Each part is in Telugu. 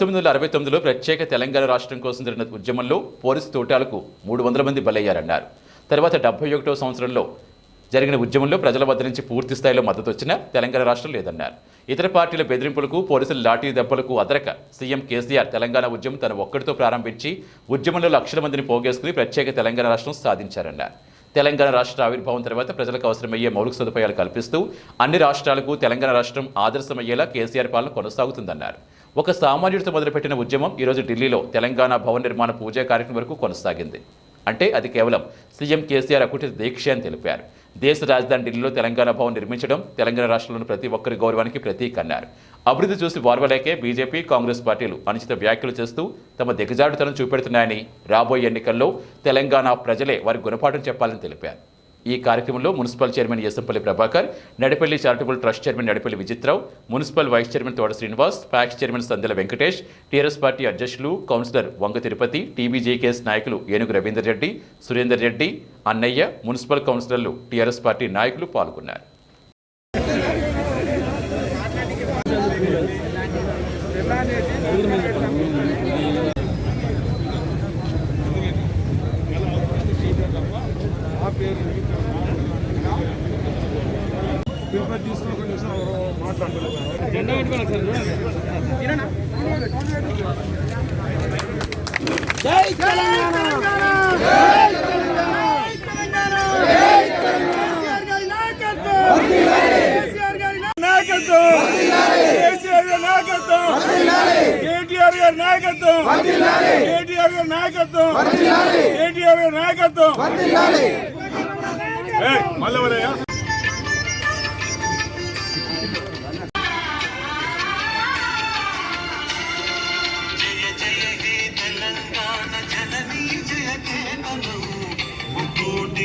తొమ్మిది వందల అరవై తొమ్మిదిలో ప్రత్యేక తెలంగాణ రాష్ట్రం కోసం జరిగిన ఉద్యమంలో పోలీసు తోటాలకు మూడు వందల మంది బలయ్యారన్నారు. తర్వాత డెబ్బై ఒకటో సంవత్సరంలో జరిగిన ఉద్యమంలో ప్రజల వద్ద నుంచి పూర్తి స్థాయిలో మద్దతు వచ్చినా తెలంగాణ రాష్ట్రం లేదన్నారు. ఇతర పార్టీల బెదిరింపులకు పోలీసుల లాఠీ దెబ్బలకు అదరక సీఎం కేసీఆర్ తెలంగాణ ఉద్యమం తన ఒక్కడితో ప్రారంభించి ఉద్యమంలో లక్షల మందిని పోగేసుకుని ప్రత్యేక తెలంగాణ రాష్ట్రం సాధించారన్నారు. తెలంగాణ రాష్ట్ర ఆవిర్భావం తర్వాత ప్రజలకు అవసరమయ్యే మౌలిక సదుపాయాలు కల్పిస్తూ అన్ని రాష్ట్రాలకు తెలంగాణ రాష్ట్రం ఆదర్శమయ్యేలా కేసీఆర్ పాలన కొనసాగుతుందన్నారు. ఒక సామాన్యుడితో మొదలుపెట్టిన ఉద్యమం ఈరోజు ఢిల్లీలో తెలంగాణ భవన్ నిర్మాణ పూజా కార్యక్రమం వరకు కొనసాగింది. అంటే అది కేవలం సీఎం కేసీఆర్ అకుటి దీక్ష అని తెలిపారు. దేశ రాజధాని ఢిల్లీలో తెలంగాణ భవన్ నిర్మించడం తెలంగాణ రాష్ట్రంలోని ప్రతి ఒక్కరి గౌరవానికి ప్రతీక అన్నారు. అభివృద్ధి చూసి వార్వలేకే బీజేపీ కాంగ్రెస్ పార్టీలు అనుచిత వ్యాఖ్యలు చేస్తూ తమ దిగజాడుతనం చూపెడుతున్నాయని రాబోయే ఎన్నికల్లో తెలంగాణ ప్రజలే వారి గుణపాఠం చెప్పాలని తెలిపారు. ఈ కార్యక్రమంలో municipal chairman ఎస్ఎంపల్లి Prabhakar Nadipalli charitable trust chairman Nadipalli Vijithrao municipal vice chairman Thoda Srinivas PACS chairman Sandela Venkatesh TRS party అధ్యక్షులు కౌన్సిలర్ వంగ తిరుపతి టీబీజేకేఎస్ నాయకులు ఏనుగు రవీందర్ రెడ్డి సురేందర్ రెడ్డి అన్నయ్య మున్సిపల్ కౌన్సిలర్లు టీఆర్ఎస్ పార్టీ నాయకులు పాల్గొన్నారు. పేరు తీసుకోకుండా మాట్లాడలేదు జెండా పెట్టుకోవాలి జై తెలంగాణ నాయకత్వం కేసీఆర్ గారి నాయకత్వం నాయకత్వం కేటీఆర్ గారి నాయకత్వం కేటీఆర్ గారి నాయకత్వం కేటీఆర్ గారి నాయకత్వం మళ్ళీ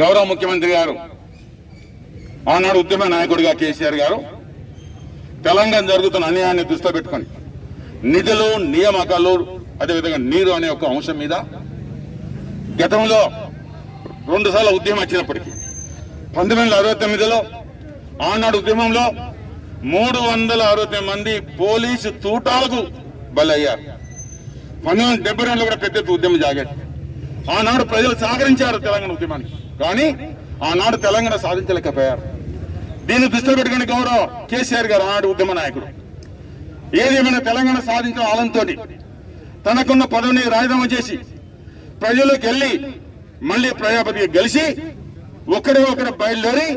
గౌరవ ముఖ్యమంత్రి గారు ఆనాడు ఉద్యమ నాయకుడిగా కేసీఆర్ గారు తెలంగాణ జరుగుతున్న అన్యాయాన్ని దృష్టిలో పెట్టుకొని నిధులు నియామకాలు అదేవిధంగా నీరు అనే ఒక అంశం మీద గతంలో రెండు సార్లు ఉద్యమం వచ్చినప్పటికీ పంతొమ్మిది వందల అరవై తొమ్మిదిలో ఆనాడు ఉద్యమంలో మూడు వందల అరవై తొమ్మిది మంది పోలీసు తూటాలకు బలయ్యారు. పంతొమ్మిది వందల డెబ్బై రెండులో కూడా పెద్ద ఉద్యమం జాగారు ఆనాడు ప్రజలు సహకరించారు తెలంగాణ ఉద్యమానికి. కానీ ఆనాడు తెలంగాణ సాధించలేకపోయారు. దీన్ని దృష్టిలో పెట్టుకుని గౌరవ కేసీఆర్ గారు ఆనాడు ఉద్యమ నాయకుడు. ఏదేమైనా తెలంగాణ సాధించిన ఆలంతో తనకున్న పదవిని రాజీనామా చేసి ప్రజలకు వెళ్ళి మళ్ళీ ప్రజాపతికి గెలిచి ఒకరే ఒకరు బయలుదేరి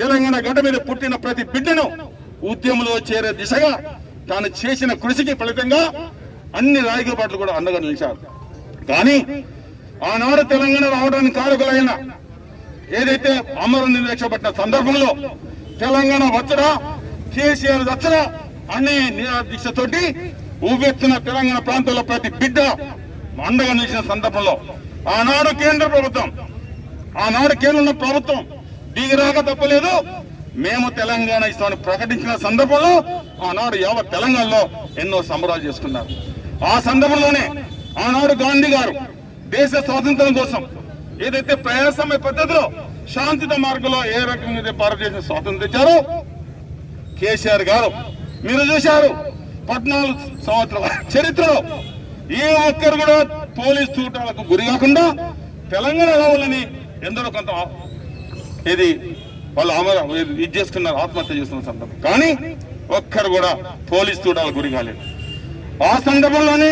తెలంగాణ గడ్డ మీద పుట్టిన ప్రతి బిడ్డను ఉద్యమంలో చేరే దిశగా తాను చేసిన కృషికి ఫలితంగా అన్ని రాజకీయ పార్టీలు కూడా అండగా నిలిచారు. కానీ ఆనాడు తెలంగాణ రావడానికి కారకులైన ఏదైతే అమరు నిర్లక్ష్యపట్టిన సందర్భంలో తెలంగాణ వచ్చడా కేసీఆర్ వచ్చడా అనే దీక్షతోటి ఉవ్వెత్తున తెలంగాణ ప్రాంతంలో ప్రతి బిడ్డ అండగా నిలిచిన సందర్భంలో ఆనాడు కేంద్ర ప్రభుత్వం ఆనాడు కేంద్రంలో ప్రభుత్వం దిగిరాక తప్పలేదు. మేము తెలంగాణ ఇస్తామని ప్రకటించిన సందర్భంలో ఆనాడు యావత్ తెలంగాణలో ఎన్నో సంబరాలు చేసుకున్నారు. ఆ సందర్భంలోనే ఆనాడు గాంధీ గారు దేశ స్వాతంత్రం కోసం ఏదైతే ప్రయాసమయ పద్ధతిలో శాంతిత మార్గంలో ఏ రకంగా అయితే భారతదేశం స్వాతంత్రం తెచ్చారో కేసీఆర్ గారు. మీరు చూశారు పద్నాలుగు సంవత్సరాల చరిత్రలో ఏ ఒక్కరు కూడా పోలీస్ చూటాలకు గురి కాకుండా తెలంగాణ రావాలని ఎందరో కొంత ఇది వాళ్ళు అమర ఇది చేసుకున్నారు ఆత్మహత్య చేస్తున్న సందర్భం. కానీ ఒక్కరు కూడా పోలీస్ చూడాలకు గురి కాలేదు. ఆ సందర్భంలోనే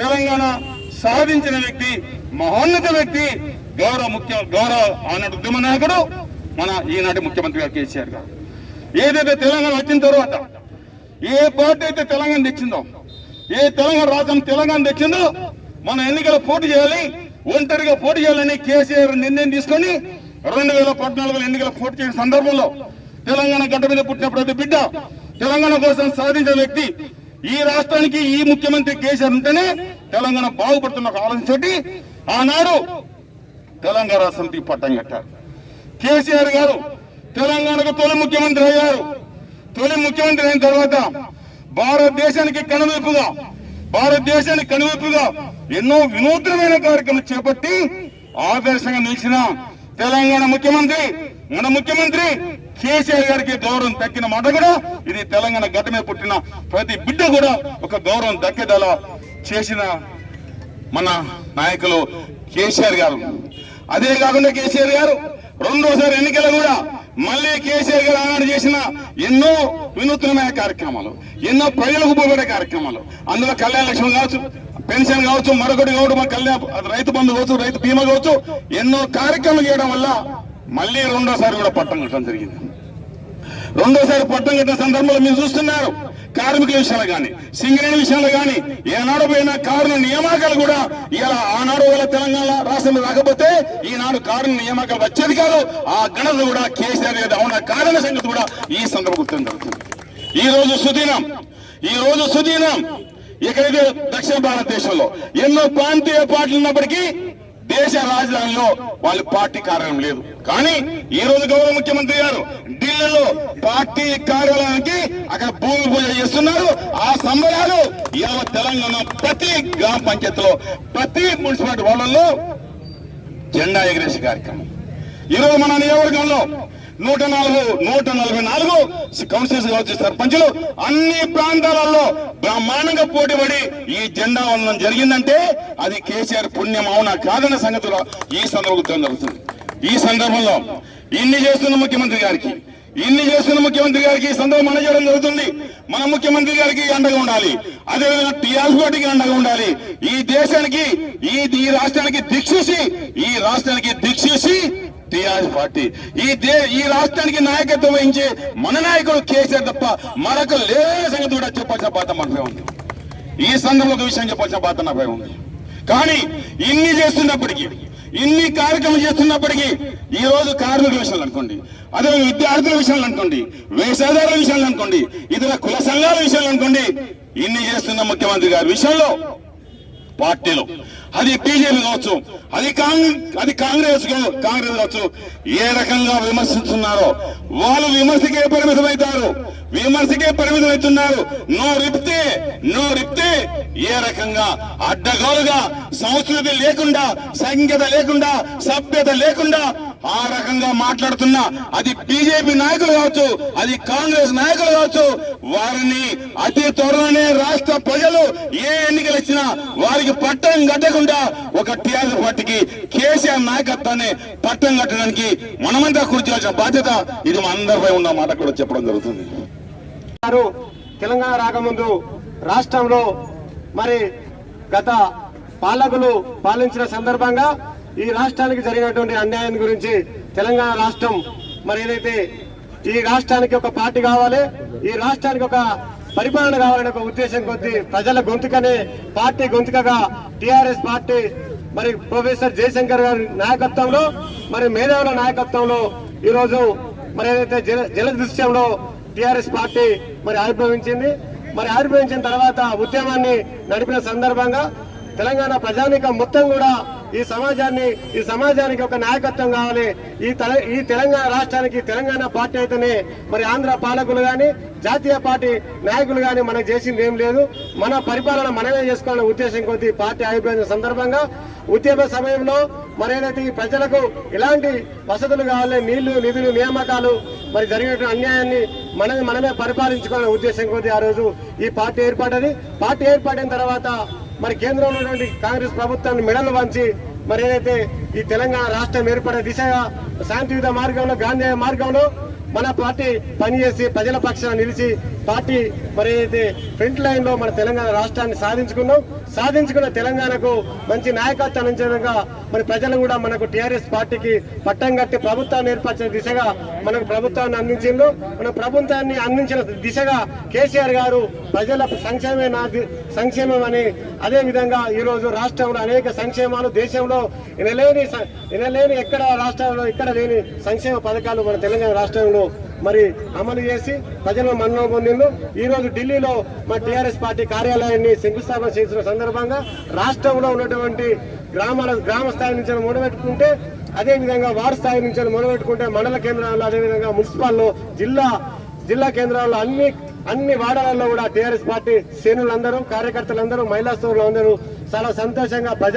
తెలంగాణ సాధించిన వ్యక్తి మహోన్నత వ్యక్తి గౌరవ ముఖ్య గౌరవ ఆనాటి ఉద్యమ నాయకుడు మన ఈనాటి ముఖ్యమంత్రి గారు కేసీఆర్ గారు. ఏదైతే తెలంగాణ వచ్చిన తర్వాత ఏ పార్టీ అయితే తెలంగాణ తెచ్చిందో ఏ తెలంగాణ రాష్ట్రం తెలంగాణ తెచ్చిందో మన ఎన్నికల పోటీ చేయాలి ఒంటరిగా పోటీ చేయాలని కేసీఆర్ నిర్ణయం తీసుకొని రెండు వేల పద్నాలుగులో ఎన్నికల పోటీ చేసిన సందర్భంలో తెలంగాణ గడ్డ మీద పుట్టిన ప్రతి బిడ్డ తెలంగాణ కోసం సాధించిన వ్యక్తి ఈ రాష్ట్రానికి ఈ ముఖ్యమంత్రి కేసీఆర్ ఉంటేనే తెలంగాణ బాగుపడుతున్న ఒక ఆలోచనతోటి ఆనాడు తెలంగాణ అసెంబ్లీ పట్టం కట్టారు. కేసీఆర్ గారు తెలంగాణకు తొలి ముఖ్యమంత్రి అయ్యారు. తొలి ముఖ్యమంత్రి అయిన తర్వాత భారతదేశానికి కనువిప్పుగా భారతదేశానికి కనువిప్పుగా ఎన్నో వినూత్నమైన కార్యక్రమాలు చేపట్టి ఆదర్శంగా నిలిచిన తెలంగాణ ముఖ్యమంత్రి మన ముఖ్యమంత్రి కేసీఆర్ గారికి గౌరవం దక్కిన మాట కూడా ఇది తెలంగాణ గడ్డ మీద పుట్టిన ప్రతి బిడ్డ కూడా ఒక గౌరవం దక్కేదలా చేసిన మన నాయకులు కేసీఆర్ గారు. అదే కాకుండా కేసీఆర్ గారు రెండోసారి ఎన్నికలు కూడా మళ్ళీ కేసీఆర్ గారు ఆనాడు చేసిన ఎన్నో వినూత్నమైన కార్యక్రమాలు ఎన్నో ప్రజలకు ఉపయోగపడే కార్యక్రమాలు. అందులో కళ్యాణ లక్ష్మి కావచ్చు పెన్షన్ కావచ్చు మరొకటి కావచ్చు మన కళ్యాణ రైతు బంధు కావచ్చు రైతు బీమా కావచ్చు ఎన్నో కార్యక్రమాలు చేయడం వల్ల మళ్ళీ రెండోసారి కూడా పట్టం కట్టడం జరిగింది. రెండోసారి పట్టం కట్టిన సందర్భంలో మీరు చూస్తున్నారు కార్మిక విషయాలు కానీ సింగరేణి విషయాలు కానీ ఏనాడు పోయిన కారుల నియామకాలు కూడా ఇలా ఆనాడు వల్ల తెలంగాణ రాష్ట్రంలో రాకపోతే ఈనాడు కారుల నియామకాలు వచ్చేది కాదు. ఆ గణన కూడా కేసీఆర్ గారి అవున కారణ సంగతి కూడా ఈ సందర్భం గుర్తుంది జరుగుతుంది. ఈ రోజు సుదీనం ఈ రోజు సుదీనం ఎక్కడైతే దక్షిణ భారతదేశంలో ఎన్నో ప్రాంతీయ పార్టీలు ఉన్నప్పటికీ దేశ రాజధానిలో వాళ్ళ పార్టీ కార్యాలయం లేదు. కానీ ఈ రోజు గౌరవ ముఖ్యమంత్రి గారు ఢిల్లీలో పార్టీ కార్యాలయానికి అక్కడ భూమి పూజ చేస్తున్నారు. ఆ సంబరాలు ఇవాళ తెలంగాణ ప్రతి గ్రామ పంచాయతీలో ప్రతి మున్సిపాలిటీ వాళ్ళల్లో జెండా ఎగరేసే కార్యక్రమం. ఈరోజు మన నియోజకవర్గంలో నూట నాలుగు నూట నలభై నాలుగు కౌన్సిల్స్ కావచ్చు సర్పంచులు అన్ని ప్రాంతాలలో బ్రహ్మాండంగా పోటీపడి ఈ జెండా వందనం జరిగిందంటే అది కేసీఆర్ పుణ్యం అవునా కాదన్న సంగతిలో ఈ సందర్భం జరుగుతుంది ఈ సందర్భంలో ఇన్ని చేస్తున్న ముఖ్యమంత్రి గారికి ఇన్ని చేస్తున్న ముఖ్యమంత్రి గారికి సందర్భం మన చేయడం జరుగుతుంది. మన ముఖ్యమంత్రి గారికి అండగా ఉండాలి. అదేవిధంగా టీఆర్ఎస్ పార్టీకి అండగా ఉండాలి. ఈ దేశానికి ఈ ఈ రాష్ట్రానికి దీక్షిసి ఈ రాష్ట్రానికి దీక్షిసి టీఆర్ఎస్ పార్టీ. ఈ దే ఈ రాష్ట్రానికి నాయకత్వం వహించే మన నాయకుడు కేసీఆర్ తప్ప మరొక లేని సంగతి కూడా చెప్పాల్సిన బాధ మనపై ఉంది. ఈ సందర్భంలో ఒక విషయం చెప్పాల్సిన బాధ నాపై ఉంది. కానీ ఇన్ని చేస్తున్నప్పటికీ ఇన్ని కార్యక్రమం చేస్తున్నప్పటికీ ఈ రోజు కార్మికుల విషయాలు అనుకోండి అదే విద్యార్థుల విషయాలు అనుకోండి వేషధారుల విషయాలు అనుకోండి ఇతర కుల సంఘాల విషయాలు అనుకోండి ఇన్ని చేస్తున్న ముఖ్యమంత్రి గారి విషయంలో పార్టీలు. అది బీజేపీ కావచ్చు అది అది కాంగ్రెస్ కాంగ్రెస్ కావచ్చు ఏ రకంగా విమర్శిస్తున్నారో వాళ్ళు విమర్శకే పరిమితమవుతారు. విమర్శకే పరిమితమవుతున్నారు. నో రిప్తే నో రిప్తే ఏ రకంగా అడ్డగోలుగా సంస్కృతి లేకుండా సంఖ్యత లేకుండా సభ్యత లేకుండా ఆ రకంగా మాట్లాడుతున్న అది బీజేపీ నాయకులు కావచ్చు అది కాంగ్రెస్ నాయకులు కావచ్చు వారిని అతి త్వరలోనే రాష్ట్ర ప్రజలు ఏ ఎన్నికలు ఇచ్చినా వారికి పట్టం కట్టకుండా ఒక టీఆర్ఎస్ పార్టీకి కేసీఆర్ నాయకత్వాన్ని పట్టం కట్టడానికి మనమంతా కూర్చోవాల్సిన బాధ్యత ఇది మనందరిపై ఉన్న మాట కూడా చెప్పడం జరుగుతుంది. తెలంగాణ రాకముందు రాష్ట్రంలో మరి గత పాలకులు పాలించిన సందర్భంగా ఈ రాష్ట్రానికి జరిగినటువంటి అన్యాయం గురించి తెలంగాణ రాష్ట్రం మరి ఏదైతే ఈ రాష్ట్రానికి ఒక పార్టీ కావాలి ఈ రాష్ట్రానికి ఒక పరిపాలన కావాలనే ఒక ఉద్దేశం కొద్దీ ప్రజల గొంతుకనే పార్టీ గొంతుకగా టిఆర్ఎస్ పార్టీ మరి ప్రొఫెసర్ జయశంకర్ గారి నాయకత్వంలో మరి మేధావుల నాయకత్వంలో ఈరోజు మరి ఏదైతే జల జల దృశ్యంలో టిఆర్ఎస్ పార్టీ మరి ఆవిర్భవించింది. మరి ఆవిర్భవించిన తర్వాత ఉద్యమాన్ని నడిపిన సందర్భంగా తెలంగాణ ప్రజానీకం మొత్తం కూడా ఈ సమాజాన్ని ఈ సమాజానికి ఒక నాయకత్వం కావాలి. ఈ తెల ఈ తెలంగాణ రాష్ట్రానికి తెలంగాణ పార్టీ అయితేనే మరి ఆంధ్ర పాలకులు కానీ జాతీయ పార్టీ నాయకులు కానీ మనకు చేసింది ఏం లేదు. మన పరిపాలన మనమే చేసుకోవాలనే ఉద్దేశం కొద్ది పార్టీ ఆవిర్భవించిన సందర్భంగా ఉద్యమ సమయంలో మరి ఏదైతే ఈ ప్రజలకు ఎలాంటి వసతులు కావాలి నీళ్ళు నిధులు నియామకాలు మరి జరిగినటువంటి అన్యాయాన్ని మనమే మనమే పరిపాలించుకోవాలనే ఉద్దేశం కొద్ది ఆ రోజు ఈ పార్టీ ఏర్పడ్డది. పార్టీ ఏర్పడిన తర్వాత మరి కేంద్రంలో ఉన్నటువంటి కాంగ్రెస్ ప్రభుత్వాన్ని మెడలు వంచి మరి ఏదైతే ఈ తెలంగాణ రాష్ట్రం ఏర్పడే దిశగా శాంతియుత మార్గంలో గాంధీ మార్గంలో మన పార్టీ పనిచేసి ప్రజల పక్షాన నిలిచి పార్టీ మరి ఏదైతే ఫ్రంట్ లైన్లో మన తెలంగాణ రాష్ట్రాన్ని సాధించుకున్నాం సాధించుకున్న తెలంగాణకు మంచి నాయకత్వం అందించడంగా మరి ప్రజలు కూడా మనకు టిఆర్ఎస్ పార్టీకి పట్టం కట్టి ప్రభుత్వాన్ని ఏర్పరిచిన దిశగా మనకు ప్రభుత్వాన్ని అందించిండు మన ప్రభుత్వాన్ని అందించిన దిశగా కేసీఆర్ గారు ప్రజల సంక్షేమే నా ది- సంక్షేమం అని అదే విధంగా ఈరోజు రాష్ట్రంలో అనేక సంక్షేమాలు దేశంలో వినలేని స- వినలేని ఎక్కడ రాష్ట్రంలో ఇక్కడ లేని సంక్షేమ పథకాలు మన తెలంగాణ రాష్ట్రంలో మరి అమలు చేసి ప్రజల మన్నం పొందిండు ఈ రోజు ఢిల్లీలో మా టీఆర్ఎస్ పార్టీ కార్యాలయాన్ని శంకుస్థాపన చేసిన సందర్భంగా రాష్ట్రంలో ఉన్నటువంటి గ్రామాల గ్రామ స్థాయి నుంచి మొదలుపెట్టుకుంటే అదేవిధంగా వార్డు స్థాయి నుంచి మొదలుపెట్టుకుంటే మండల కేంద్రాల్లో అదే విధంగా మున్సిపాల్లో జిల్లా జిల్లా కేంద్రాల్లో అన్ని అన్ని వార్డాలలో కూడా టీఆర్ఎస్ పార్టీ శ్రేణులందరూ కార్యకర్తలందరూ మహిళా సోదరులందరూ చాలా సంతోషంగా ప్రజా